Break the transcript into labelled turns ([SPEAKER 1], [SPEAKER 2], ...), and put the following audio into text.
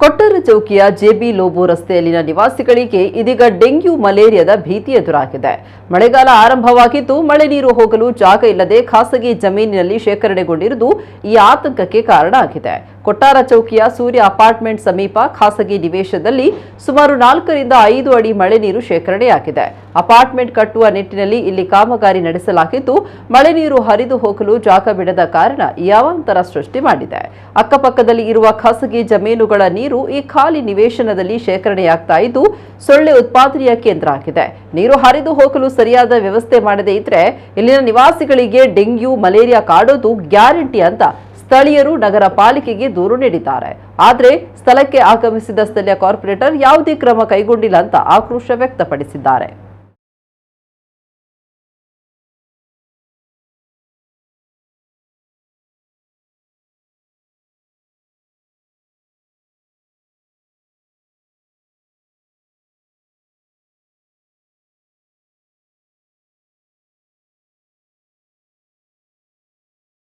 [SPEAKER 1] ಕೊಟ್ಟರ ಚೌಕಿಯ JB Lobo ರಸ್ತೆಯಲ್ಲಿನ ನಿವಾಸಿಗಳಿಗೆ ಇದೀಗ dengue ಮಲೇರಿಯಾದ ಭೀತಿ ಎದುರಾಗಿದೆ. ಮಳೆಗಾಲ ಆರಂಭವಾಗಿದ್ದು ಮಳೆ ನೀರು ಹೋಗಲು ಜಾಗ ಇಲ್ಲದೆ ಖಾಸಗಿ ಜಮೀನಿನಲ್ಲಿ ಶೇಖರಣೆಗೊಂಡಿರುವುದು ಈ ಆತಂಕಕ್ಕೆ ಕಾರಣ ಆಗಿದೆ. ಕೊಟ್ಟಾರ ಚೌಕಿಯ ಸೂರ್ಯ ಅಪಾರ್ಟ್ಮೆಂಟ್ ಸಮೀಪ ಖಾಸಗಿ ನಿವೇಶದಲ್ಲಿ ಸುಮಾರು ನಾಲ್ಕರಿಂದ ಐದು ಅಡಿ ಮಳೆ ನೀರು ಶೇಖರಣೆಯಾಗಿದೆ. ಅಪಾರ್ಟ್ಮೆಂಟ್ ಕಟ್ಟುವ ನಿಟ್ಟಿನಲ್ಲಿ ಇಲ್ಲಿ ಕಾಮಗಾರಿ ನಡೆಸಲಾಗಿದ್ದು, ಮಳೆ ನೀರು ಹರಿದು ಹೋಗಲು ಜಾಗ ಬಿಡದ ಕಾರಣ ಯಾವಂತರ ಸೃಷ್ಟಿ ಮಾಡಿದೆ. ಅಕ್ಕಪಕ್ಕದಲ್ಲಿ ಇರುವ ಖಾಸಗಿ ಜಮೀನುಗಳ ನೀರು ಈ ಖಾಲಿ ನಿವೇಶನದಲ್ಲಿ ಶೇಖರಣೆಯಾಗ್ತಾ ಇದ್ದು, ಸೊಳ್ಳೆ ಉತ್ಪಾದನೆಯ ಕೇಂದ್ರ ಆಗಿದೆ. ನೀರು ಹರಿದು ಹೋಗಲು ಸರಿಯಾದ ವ್ಯವಸ್ಥೆ ಮಾಡದೇ ಇದ್ರೆ, ಇಲ್ಲಿನ ನಿವಾಸಿಗಳಿಗೆ ಡೆಂಗ್ಯೂ, ಮಲೇರಿಯಾ ಕಾಡೋದು ಗ್ಯಾರಂಟಿ ಅಂತ ಸ್ಥಳೀಯರು ನಗರ ಪಾಲಿಕೆಗೆ ದೂರು ನೀಡಿದ್ದಾರೆ. ಆದರೆ ಸ್ಥಳಕ್ಕೆ ಆಗಮಿಸಿದ ಸ್ಥಳೀಯ ಕಾರ್ಪೊರೇಟರ್ ಯಾವುದೇ ಕ್ರಮ ಕೈಗೊಂಡಿಲ್ಲ ಅಂತ ಆಕ್ರೋಶ ವ್ಯಕ್ತಪಡಿಸಿದ್ದಾರೆ.